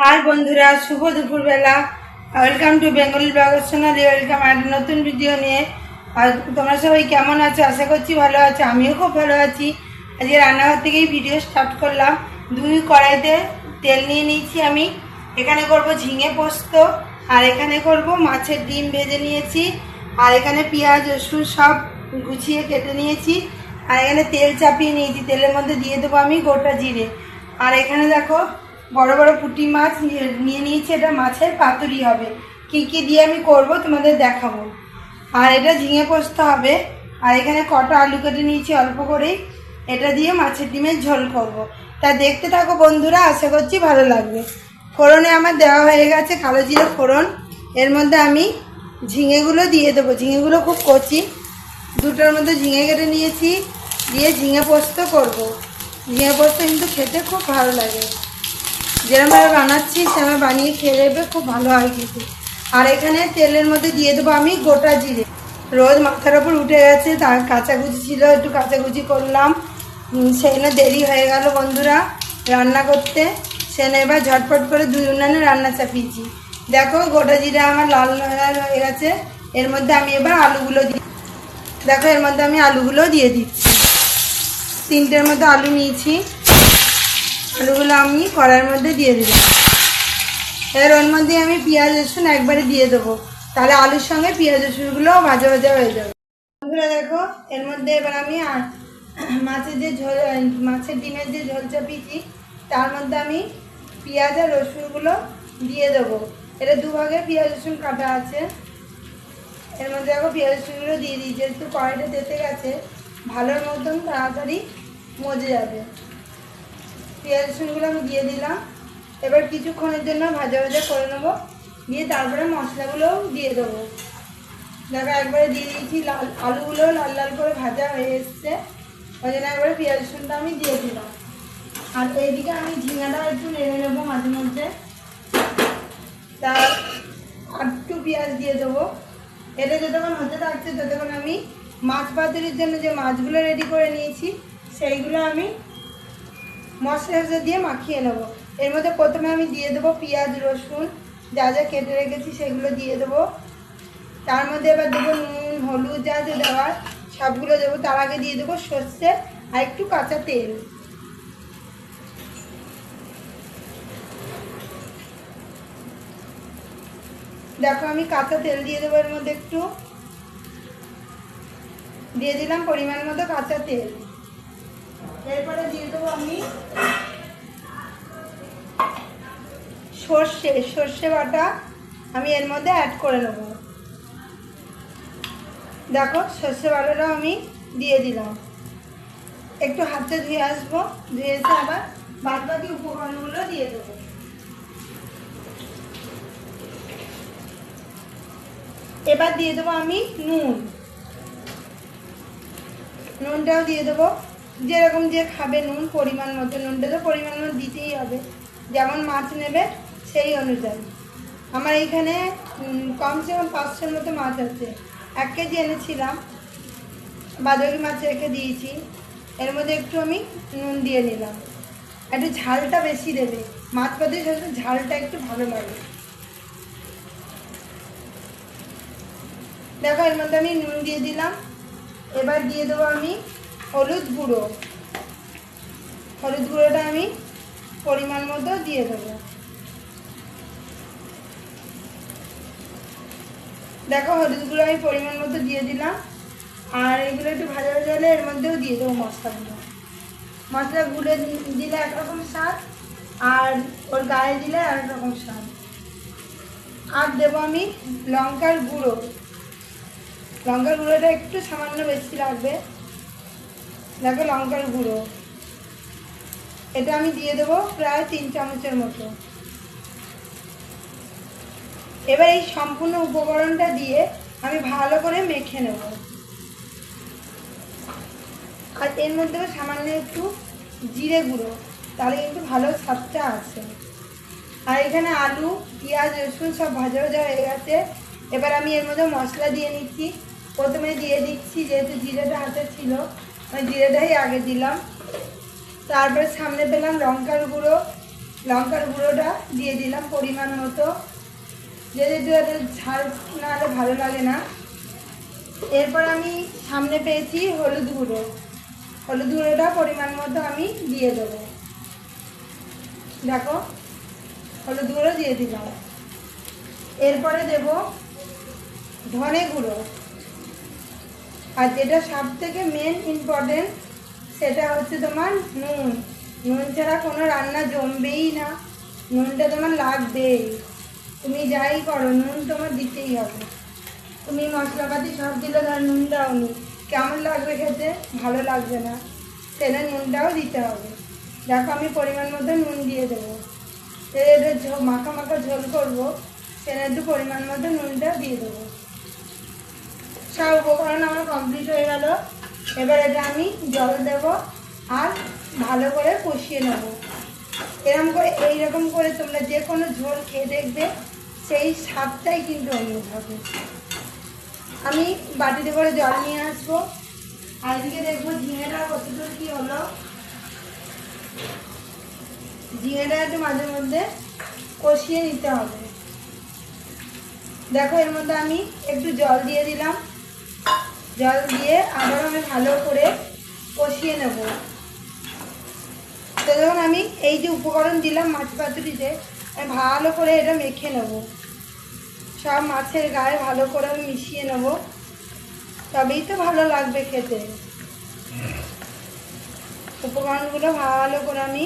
High বন্ধুরা, শুভ দুপুরবেলা। Welcome to Bengali blogger Sonali welcome আর নতুন ভিডিও নিয়ে। আর তোমরা সবাই কেমন আছো? আশা করছি ভালো আছো, আমিও খুব ভালো আছি। আজকে রান্নাঘর থেকেই ভিডিও স্টার্ট করলাম। দুই কড়াইতে তেল নিয়ে নিয়েছি আমি। এখানে করব ঝিঙে পোস্ত, আর এখানে করব মাছের ডিম ভেজে নিয়েছি। আর এখানে পেঁয়াজ, রসুন সব গুছিয়ে কেটে নিয়েছি। আর এখানে তেল চাপিয়ে নিয়েছি, তেলের মধ্যে দিয়ে দেবো আমি গোটা জিরে। আর এখানে দেখো বড় বড় পুঁটি মাছ নিয়ে নিয়ে নিয়েছি, এটা মাছের পাতুরি হবে। কি কি দিয়ে আমি করব তোমাদের দেখাবো। আর এটা ঝিঙে পোস্ত হবে। আর এখানে কটা আলু কেটে নিয়েছি অল্প করেই। এটা দিয়ে মাছের ডিমের ঝোল করব। তা দেখতে থাকো বন্ধুরা, আশা করছি ভালো লাগবে। ফোড়নে আমার দেওয়া হয়ে গেছে কালো জিরে ফোড়ন। এর মধ্যে আমি ঝিঙেগুলো দিয়ে দেবো। ঝিঙেগুলো খুব কচি। দুটোর মধ্যে ঝিঙে কেটে নিয়েছি। দিয়ে ঝিঙে পোস্ত করব। ঝিঙে পোস্ত কিন্তু খেতে খুব ভালো লাগে। যেরকমভাবে বানাচ্ছি সেরকম বানিয়ে খেয়ে দেবে খুব ভালো হয় কিন্তু। আর এখানে তেলের মধ্যে দিয়ে দেবো আমি গোটা জিরে। রোজ মাথার ওপর উঠে গেছে, তার কাচাকুচি ছিল, একটু কাচাকুচি করলাম। সেখানে দেরি হয়ে গেল বন্ধুরা রান্না করতে। সেখানে এবার ঝটপট করে দুই উনানে রান্না চাপিয়েছি। দেখো গোটা জিরে আমার লাল লাল হয়ে গেছে। এর মধ্যে আমি এবার আলুগুলো দিই দেখো এর মধ্যে আমি আলুগুলো দিয়ে দিচ্ছি। তিনটের মধ্যে আলু নিয়েছি। আলুগুলো আমি কড়াইয়ের মধ্যে দিয়ে দিলাম। এবার ওর মধ্যে আমি পেঁয়াজ, রসুন একবারে দিয়ে দেবো। তাহলে আলুর সঙ্গে পেঁয়াজ রসুনগুলো ভাজা ভাজা হয়ে যাবে। দেখো, এর মধ্যে এবার আমি মাছের যে ঝোল মাছের ডিমের যে ঝোল চাপিয়েছি, তার মধ্যে আমি পেঁয়াজ আর রসুনগুলো দিয়ে দেবো। এটা দুভাগে পেঁয়াজ, রসুন কাটা আছে। এর মধ্যে দেখো, পেঁয়াজ, রসুনগুলো দিয়ে দিই যেহেতু কড়াইটা তেতে গেছে, ভালোর মতন তাড়াতাড়ি মজে যাবে। পেঁয়াজ রসুনগুলো আমি দিয়ে দিলাম। এবার কিছুক্ষণের জন্য ভাজা ভাজা করে নেব। দিয়ে তারপরে মশলাগুলোও দিয়ে দেবো। দেখো একবারে দিয়ে দিয়েছি, লাল আলুগুলো লাল লাল করে ভাজা হয়ে এসছে। ওই জন্য একবারে পেঁয়াজ রসুনটা আমি দিয়ে দিলাম। আর এইদিকে আমি ঝিঙাটাও একটু নেড়ে নেব মাঝে মধ্যে। তার একটু পেঁয়াজ দিয়ে দেবো। এটা যতক্ষণ হতে থাকছে ততক্ষণ আমি মাছ পাতুরির জন্য যে মাছগুলো রেডি করে নিয়েছি, সেইগুলো আমি টশলা দিয়ে মাখিয়ে নেব। এর মধ্যে প্রথমে আমি দিয়ে দেবো পেঁয়াজ, রসুন, যা যা কেটে রেখেছি সেগুলো দিয়ে দেবো। তার মধ্যে এবার দেবো নুন, হলুদ যা যা দেওয়ার সবগুলো দেবো। তার আগে দিয়ে দেবো সর্ষে আর একটু কাঁচা তেল। দেখো আমি কাঁচা তেল দিয়ে দেবো এর মধ্যে একটু। দিয়ে দিলাম পরিমাণ মতো কাঁচা তেল। এরপরে দিয়ে দেবো আমি সর্ষে সর্ষে বাটা আমি এর মধ্যে অ্যাড করে নেব। দেখো, সর্ষে বাটাটাও আমি দিয়ে দিলাম। একটু হাতে ধুয়ে আসব, ধুয়ে এসে আবার বাদ বাকি উপকরণগুলো দিয়ে দেবো। এবার দিয়ে দেবো আমি নুন। নুনটাও দিয়ে দেবো। যেরকম যে খাবে নুন, পরিমাণ মতো, নুনটা তো পরিমাণ মতো দিতেই হবে। যেমন মাছ নেবে সেই অনুযায়ী। আমার এইখানে কমসে কম পাঁচশোর মতো মাছ আছে। এক কেজি এনেছিলাম, বাদবাকি মাছ রেখে দিয়েছি। এর মধ্যে একটু আমি নুন দিয়ে নিলাম। একটু ঝালটা বেশি দেবে। মাছ পাতে সাথে ঝালটা একটু ভালো লাগে। দেখো, এর মধ্যে আমি নুন দিয়ে দিলাম। এবার দিয়ে দেবো আমি হলুদ গুঁড়ো। হলুদ গুঁড়োটা আমি পরিমাণ মতো দিয়ে দেবো। দেখো হলুদ গুঁড়ো আমি পরিমাণ মতো দিয়ে দিলাম। আর এগুলো একটু ভাজা ভাজা হলে এর মধ্যেও দিয়ে দেবো মশলাগুলো। মশলা গুঁড়ে দিলে একরকম স্বাদ, আর ওর গায়ে দিলে আরেক রকম স্বাদ। আর দেবো আমি লঙ্কার গুঁড়ো। লঙ্কার গুঁড়োটা একটু সামান্য বেশি লাগবে। দেখো লঙ্কার গুঁড়ো। এটা আমি দিয়ে দেবো প্রায় তিন চামচের মতো। এবার এই সম্পূর্ণ উপকরণটা দিয়ে আমি ভালো করে মেখে নেব। আর এর মধ্যেও সামান্য একটু জিরে গুঁড়ো, তাহলে কিন্তু ভালো স্বাদটা আছে আর এখানে আলু, পেঁয়াজ, রসুন সব ভাজা ভাজা হয়ে গেছে। এবার আমি এর মধ্যে মশলা দিয়ে নিচ্ছি। প্রথমে দিয়ে দিচ্ছি, যেহেতু জিরেটা হাতে ছিল জিরেটাই আগে দিলাম। তারপরে সামনে পেলাম লঙ্কার গুঁড়ো। লঙ্কার গুঁড়োটা দিয়ে দিলাম পরিমাণ মতো। যদি ঝাল না হলে ভালো লাগে না। এরপর আমি সামনে পেয়েছি হলুদ গুঁড়ো। হলুদ গুঁড়োটা পরিমাণ মতো আমি দিয়ে দেবো। দেখো, হলুদ গুঁড়ো দিয়ে দিলাম। এরপরে দেব ধনে গুঁড়ো। আর যেটা সব থেকে মেন ইম্পর্টেন্ট সেটা হচ্ছে তোমার নুন। নুন ছাড়া কোনো রান্না জমবেই না। নুনটা তোমার লাগবেই। তুমি যাই করো, নুন তোমার দিতেই হবে। তুমি মশলাপাতি সব দিলে ধর নুনটাও নি কেমন লাগবে খেতে? ভালো লাগবে না। সেটা নুনটাও দিতে হবে। দেখো আমি পরিমাণ মতো নুন দিয়ে দেবো। এটা মাখা মাখা ঝোল করব, সেটা একটু পরিমাণ মতো নুনটা দিয়ে দেবো। সব উপকরণ আমার কমপ্লিট হয়ে গেল। এবার এটা আমি জল দেব আর ভালো করে কষিয়ে নেব। এরকম করে, এইরকম করে তোমরা যে কোনো ঝোল খেয়ে দেখবে, সেই স্বাদটাই কিন্তু অন্য হবে। আমি বাটিতে করে জল নিয়ে আসব। আর এদিকে দেখব ঝিঙেটা কতদূর কী হলো। ঝিঙেটা একটু মাঝে মধ্যে কষিয়ে নিতে হবে। দেখো এর মধ্যে আমি একটু জল দিয়ে দিলাম। জল দিয়ে আবার আমি ভালো করে কষিয়ে নেব। তো যখন আমি এই যে উপকরণ দিলাম মাছ পাতুরিতে আমি ভালো করে এটা মেখে নেব। সব মাছের গায়ে ভালো করে আমি মিশিয়ে নেব। তবেই তো ভালো লাগবে খেতে। উপকরণগুলো ভালো করে আমি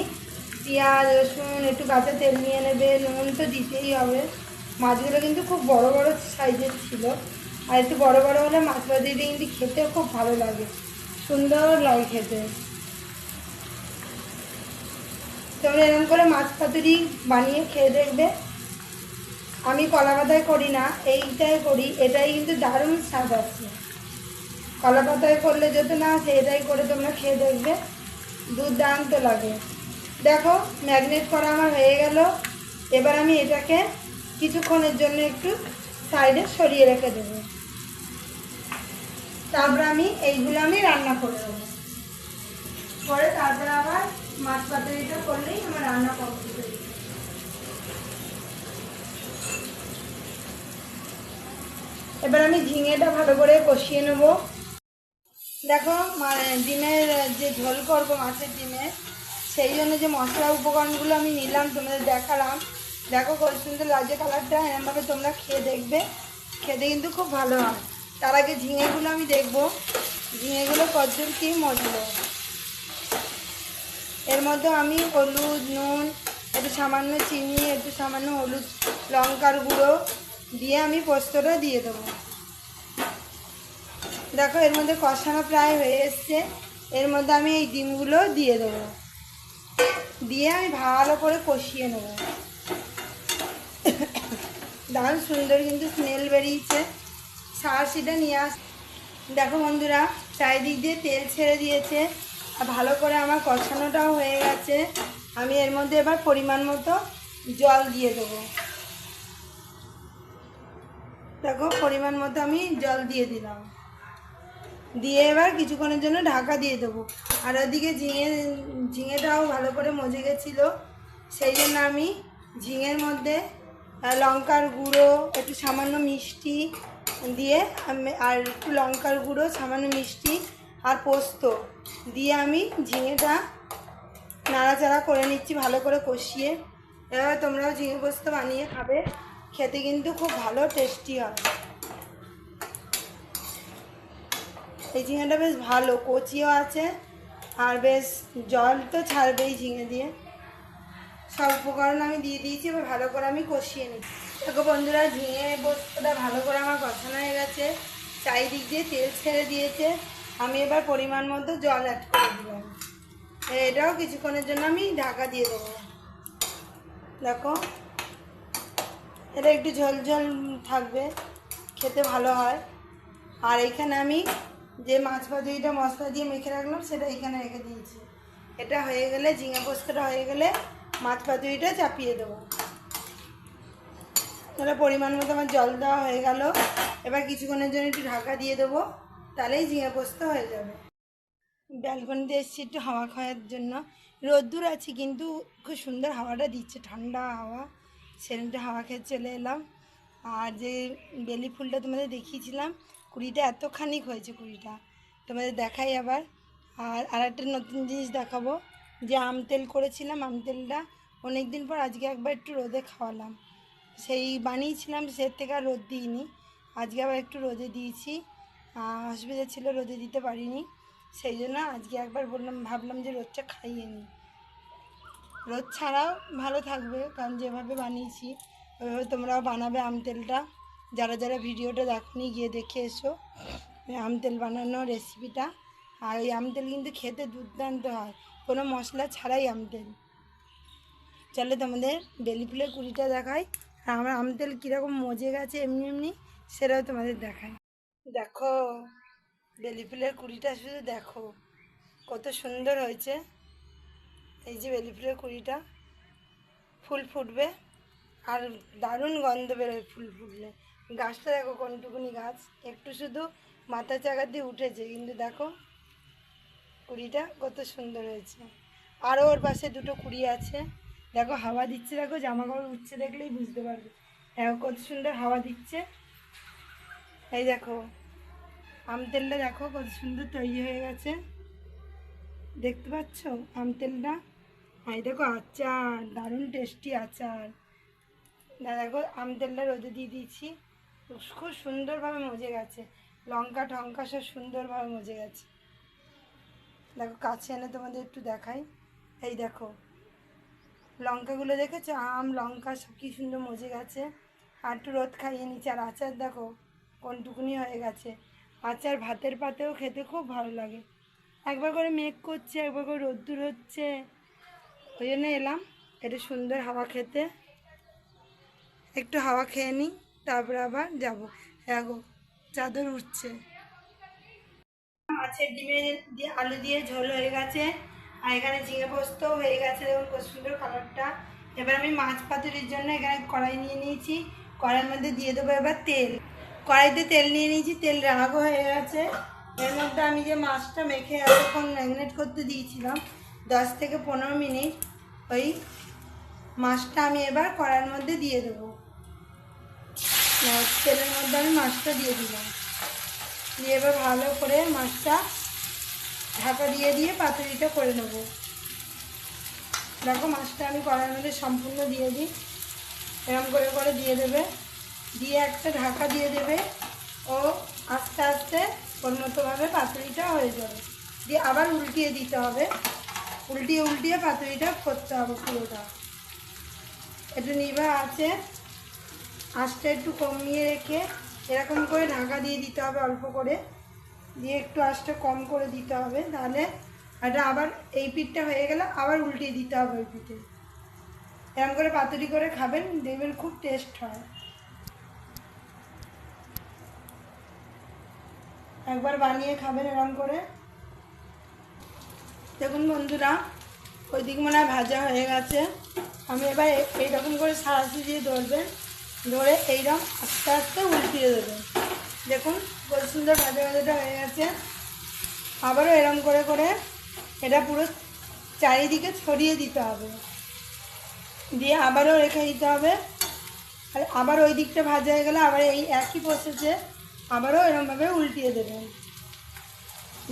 পেঁয়াজ, রসুন, একটু কাঁচা তেল নিয়ে নেবে, নুন তো দিতেই হবে। মাছগুলো কিন্তু খুব বড় বড় সাইজের ছিল। আর একটু বড় বড় হলে মাছ ভাজিটা কিন্তু খেতেও খুব ভালো লাগে। সুন্দর লাগে খেতে। তোমরা এরকম করে মাছ পাতুরি বানিয়ে খেয়ে দেখবে। আমি কলা পাতায় করি না, এইটাই করি, এটাই কিন্তু দারুণ স্বাদ আছে। কলা পাতায় করলে যত না আছে, এটাই করে তোমরা খেয়ে দেখবে। দুর্দান্ত লাগে। দেখো, ম্যাগনেট করা আমার হয়ে গেল। এবার আমি এটাকে কিছুক্ষণের জন্য একটু সাইডে সরিয়ে রেখে দেবো। তারপর আমি এইগুলো আমি রান্না করে দেবো পরে তারপরে আবার মাছ পাতুরিটা করলেই আমার রান্না কমপ্লিট হয়ে এবার আমি ঝিঙেটা ভালো করে কষিয়ে নেব। দেখো ডিমের যে ঝোল করব, মাছের ডিমের সেই জন্য যে মশলা উপকরণগুলো আমি নিলাম, তোমাদের দেখালাম। দেখো কত সুন্দর লাগছে কালারটা এরমভাবে তোমরা খেয়ে দেখবে। খেতে কিন্তু খুব ভালো হয়। তার আগে ঝিঙেগুলো আমি দেখব। ঝিঙেগুলো কতদূর কী মজলো এর মধ্যে আমি হলুদ, নুন, একটু সামান্য চিনি, একটু সামান্য হলুদ, লঙ্কার গুঁড়ো দিয়ে আমি পোস্তটা দিয়ে দেবো। দেখো, এর মধ্যে কষানো প্রায় হয়ে এসছে। এর মধ্যে আমি এই ডিমগুলো দিয়ে দেবো। দিয়ে আমি ভালো করে কষিয়ে নেব। দারুণ সুন্দর কিন্তু স্মেল বেরিয়েছে। সাহসিটা নিয়ে আস। দেখো বন্ধুরা, চারিদিক দিয়ে তেল ছেড়ে দিয়েছে। আর ভালো করে আমার কষানোটাও হয়ে গেছে। আমি এর মধ্যে এবার পরিমাণ মতো জল দিয়ে দেবো। দেখো, পরিমাণ মতো আমি জল দিয়ে দিলাম। দিয়ে এবার কিছুক্ষণের জন্য ঢাকা দিয়ে দেবো। আর ওদিকে ঝিঙে, ঝিঙেটাও ভালো করে মজে গেছিল। সেই জন্য আমি ঝিঙের মধ্যে লঙ্কার গুঁড়ো, একটু সামান্য মিষ্টি দিয়ে আমি আর একটু লঙ্কার গুঁড়ো, সামান্য মিষ্টি আর পোস্ত দিয়ে আমি ঝিঙেটা নাড়াচাড়া করে নিচ্ছি ভালো করে কষিয়ে। এবার তোমরাও ঝিঙে পোস্ত বানিয়ে খাবে, খেতে কিন্তু খুব ভালো টেস্টি হয় এই ঝিঙেটা বেশ ভালো, কচিও আছে আর বেশ জল তো ছাড়বেই ঝিঙে দিয়ে। সব উপকরণ আমি দিয়ে দিয়েছি, এবার ভালো করে আমি কষিয়ে নিই দেখো বন্ধুরা, ঝিঙে পোস্তটা ভালো করে আমার কষানো হয়ে গেছে। চারিদিক দিয়ে তেল ছেড়ে দিয়েছে। আমি এবার পরিমাণ মতো জল অ্যাড করে দিলাম এটাও কিছুক্ষণের জন্য আমি ঢাকা দিয়ে দেবো। দেখো, এটা একটু ঝোল ঝোল থাকবে, খেতে ভালো হয়। আর এইখানে আমি যে মাছ ভাজিটা মশলা দিয়ে মেখে রাখলাম, সেটা এখানে রেখে দিয়েছি। এটা হয়ে গেলে, ঝিঙে পোস্তটা হয়ে গেলে মাছ পাতুরিটা চাপিয়ে দেবো। তাহলে পরিমাণ মতো আমার জল দেওয়া হয়ে গেল। এবার কিছুক্ষণের জন্য একটু ঢাকা দিয়ে দেবো, তাহলেই ঝিঙে পোস্ত হয়ে যাবে। ব্যালকনিতে এসেছি একটু হাওয়া খাওয়ার জন্য। রোদ্দুর আছে, কিন্তু খুব সুন্দর হাওয়াটা দিচ্ছে, ঠান্ডা হাওয়া। সেরকমটা হাওয়া খেয়ে চলে এলাম। আর যে বেলি ফুলটা তোমাদের দেখিয়েছিলাম, কুড়িটা এতখানি হয়েছে কুড়িটা। তোমাদের দেখাই আবার। আর আর একটা নতুন জিনিস দেখাবো, যে আম তেল করেছিলাম, আম তেলটা অনেক দিন পর আজকে একবার একটু রোদে খাওয়ালাম। সেই বানিয়েছিলাম, সে থেকে আর রোদ দিইনি। আজকে আবার একটু রোদে দিয়েছি। অসুবিধা ছিল, রোদে দিতে পারিনি। সেই জন্য আজকে একবার বললাম, ভাবলাম যে রোদটা খাইয়ে নিই। রোদ ছাড়াও ভালো থাকবে, কারণ যেভাবে বানিয়েছি, ওইভাবে তোমরাও বানাবে আম তেলটা। যারা যারা ভিডিওটা দেখনি, গিয়ে দেখে এসো। আম তেল বানানোর রেসিপিটা আর ওই আম তেল কিন্তু খেতে দুর্দান্ত হয়। কোনো মশলা ছাড়াই আম তেল। চলো তোমাদের বেলি ফুলের কুড়িটা দেখাই। আর আমার আম তেল কীরকম মজে গেছে এমনি এমনি, সেটাও তোমাদের দেখায় দেখো, বেলি ফুলের কুড়িটা শুধু দেখো, কত সুন্দর হয়েছে। এই যে বেলি ফুলের কুড়িটা, ফুল ফুটবে, আর দারুণ গন্ধ বেরোয় ফুল ফুটলে। গাছটা দেখো কোনটুকুনি গাছ, একটু শুধু মাথা চাকা দিয়ে উঠেছে, কিন্তু দেখো কুড়িটা কত সুন্দর হয়েছে। আরও ওর পাশে দুটো কুড়ি আছে। দেখো, হাওয়া দিচ্ছে, দেখো জামা কাপড় উঠছে দেখলেই বুঝতে পারবে। দেখো, কত সুন্দর হাওয়া দিচ্ছে। এই দেখো, আম তেলটা দেখো, কত সুন্দর তৈরি হয়ে গেছে। দেখতে পাচ্ছ আম তেলটা? এই দেখো, আচার, দারুণ টেস্টি আচার। না, দেখো, আম তেলটা রোদে দিয়ে দিয়েছি। খুব সুন্দরভাবে মজে গেছে। লঙ্কা টঙ্কা সব সুন্দরভাবে মজে গেছে। দেখো, কাছে এনে তোমাদের একটু দেখাই। এই দেখো লঙ্কাগুলো দেখেছ? আম, লঙ্কা, সব কি সুন্দর মজে গেছে। আর একটু রোদ খাইয়ে নিচ্ছে। আর আচার দেখো, কোনটুকুনি হয়ে গেছে। আচার ভাতের পাতেও খেতে খুব ভালো লাগে। একবার করে মেঘ করছে, একবার করে রোদ্দুর হচ্ছে। ওই জন্য এলাম। একটু সুন্দর হাওয়া খেতে। একটু হাওয়া খেয়ে নিই, তারপরে আবার যাব। দেখো চাদর উঠছে। মাছের দিয়ে আলু দিয়ে ঝোল হয়ে গেছে। আর এখানে ঝিঙে পোস্ত হয়ে গেছে, দেখুন কত সুন্দর কালারটা। এবার আমি মাছ পাতুরির জন্য এখানে কড়াই নিয়ে নিয়েছি। কড়াইয়ের মধ্যে দিয়ে দেবো এবার তেল। কড়াইতে তেল নিয়ে নিয়েছি, তেল রাগও হয়ে গেছে। এর মধ্যে আমি যে মাছটা মেখে এতক্ষণ ম্যাগনেট করতে দিয়েছিলাম, দশ থেকে পনেরো মিনিট, ওই মাছটা আমি এবার কড়াইয়ের মধ্যে দিয়ে দেবো। তেলের মধ্যে আমি মাছটা দিয়ে দিলাম। দিয়ে এবার ভালো করে মাছটা ঢাকা দিয়ে দিয়ে পাতুরিটা করে নেব। দেখো মাছটা আমি কড়াইয়ের মধ্যে সম্পূর্ণ দিয়ে দিই। এরকম করে করে দিয়ে দেবে। দিয়ে একটা ঢাকা দিয়ে দেবে ও আস্তে আস্তে ওর মতোভাবে পাতুরিটা হয়ে যাবে। দিয়ে আবার উল্টিয়ে দিতে হবে। উল্টিয়ে উল্টিয়ে পাতুরিটা করতে হবে পুরোটা। একটু নিভা আছে। আঁচটা একটু কমিয়ে রেখে এরকম করে ঢাকা দিয়ে দিতে হবে অল্প করে। দিয়ে একটু আঁচটা কম করে দিতে হবে তাহলে এটা আবার এই পিঠটা হয়ে গেলে আবার উল্টিয়ে দিতে হবে ওই পিঠে। এরকম করে পাতুরি করে খাবেন, দেখবেন খুব টেস্ট হয়। একবার বানিয়ে খাবেন এরকম করে। দেখুন বন্ধুরা ওই দিক মনে হয় ভাজা হয়ে গেছে। আমি এবার এইরকম করে সারাশি দিয়ে ধরবেন, ধরে এইরকম আস্তে আস্তে উল্টিয়ে দেবেন। দেখুন কত সুন্দর ভাজা ভাজাটা হয়ে গেছে। আবারও এরম করে করে এটা পুরো চারিদিকে ছড়িয়ে দিতে হবে। দিয়ে আবারও রেখে দিতে হবে। আর আবার ওই দিকটা ভাজা হয়ে গেলে আবার এই একই প্রসেসে আবারও এরমভাবে উল্টিয়ে দেবেন।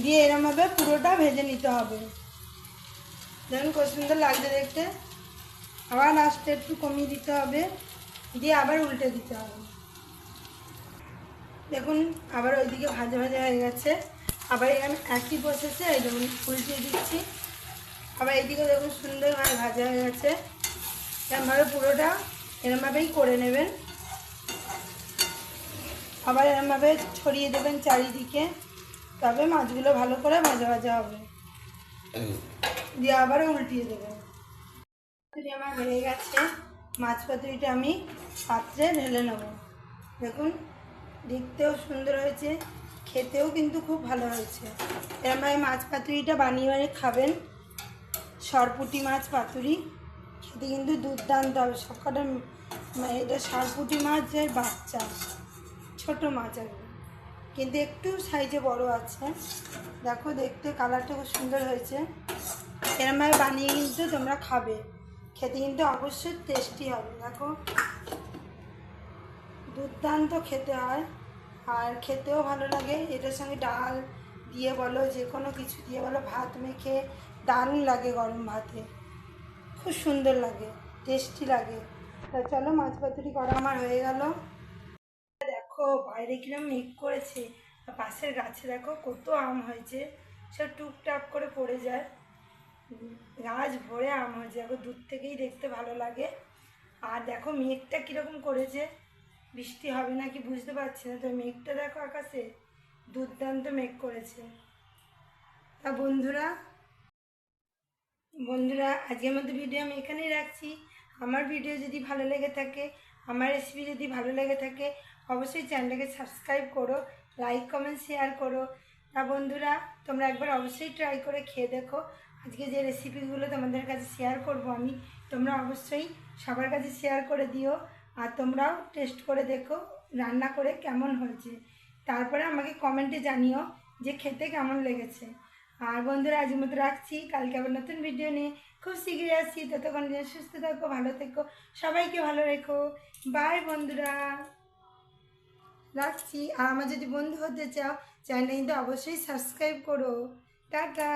দিয়ে এরমভাবে পুরোটা ভেজে নিতে হবে। দেখুন কত সুন্দর লাগছে দেখতে। আবার লাস্টে একটু কমিয়ে দিতে হবে। দিয়ে আবার উল্টে দিতে হবে। দেখুন, আবার ওইদিকে ভাজা ভাজা হয়ে গেছে। আবার এখানে একই বসেছে এই দেখুন, উল্টিয়ে দিচ্ছি। আবার এইদিকে দেখুন, সুন্দরভাবে ভাজা হয়ে গেছে। এরমভাবে পুরোটা এরমভাবেই করে নেবেন। আবার এরমভাবে ছড়িয়ে দেবেন চারিদিকে। তবে মাছগুলো ভালো করে ভাজা ভাজা হবে। দিয়ে আবারও উল্টিয়ে দেবেন আমার হয়ে গেছে। মাছ পাতুরিটা আমি পাত্রে ঢেলে নেব। দেখুন দেখতেও সুন্দর হয়েছে খেতেও কিন্তু খুব ভালো হয়েছে। এরমভাবে মাছ পাতুরিটা বানিয়ে বানিয়ে খাবেন। সরপুটি মাছ পাতুরি খেতে কিন্তু দুর্দান্ত হবে। সবকটা উম, এটা সরপুটি মাছের বাচ্চা ছোট মাছ আর। কিন্তু একটু সাইজে বড় আছে। দেখো দেখতে কালারটা খুব সুন্দর হয়েছে। এরমভাবে বানিয়ে কিন্তু তোমরা খাবে। খেতে কিন্তু অবশ্যই টেস্টি হবে। দেখো দুর্দান্ত খেতে হয়। আর খেতেও ভালো লাগে। এটার সঙ্গে ডাল দিয়ে বলো, যে কোনো কিছু দিয়ে বলো, ভাত মেখে দারুণ লাগে গরম ভাতে। খুব সুন্দর লাগে টেস্টি লাগে। তা চলো, মাছ পাতুরি করা আমার হয়ে গেল। দেখো, বাইরে কিরম মেঘ করেছে। পাশের গাছে দেখো, কত আম হয়েছে। সব টুকটাক করে পড়ে যায়। গাছ ভরে আম হয়েছে। দেখো, দূর থেকেই দেখতে ভালো লাগে। আর দেখো, মেঘটা কীরকম করেছে। বৃষ্টি হবে নাকি বুঝতে পারছি না, তো মেঘটা দেখো আকাশে। দুর্দান্ত মেঘ করেছে। তা বন্ধুরা বন্ধুরা, আজকের মতো ভিডিও আমি এখানেই রাখছি। আমার ভিডিও যদি ভালো লেগে থাকে, আমার রেসিপি যদি ভালো লেগে থাকে, অবশ্যই চ্যানেলটাকে সাবস্ক্রাইব করো লাইক কমেন্ট শেয়ার করো। তা বন্ধুরা, তোমরা একবার অবশ্যই ট্রাই করে খেয়ে দেখো। আজকে যে রেসিপিগুলো তোমাদের কাছে শেয়ার করব আমি, তোমরা অবশ্যই সবার কাছে শেয়ার করে দিও। আর তোমরাও টেস্ট করে দেখো, রান্না করে কেমন হয়েছে। তারপরে আমাকে কমেন্টে জানিও যে খেতে কেমন লেগেছে। আর বন্ধুরা আজকের মতো রাখছি। কালকে আবার নতুন ভিডিও নিয়ে খুব শীঘ্রই আসছি। ততক্ষণ সুস্থ থাকো, ভালো থেকো। সবাইকে ভালো রেখো। বাই বন্ধুরা। রাখছি। আর আমার যদি বন্ধু হতে চাও চ্যানেলটা কিন্তু অবশ্যই সাবস্ক্রাইব করো। টাটা।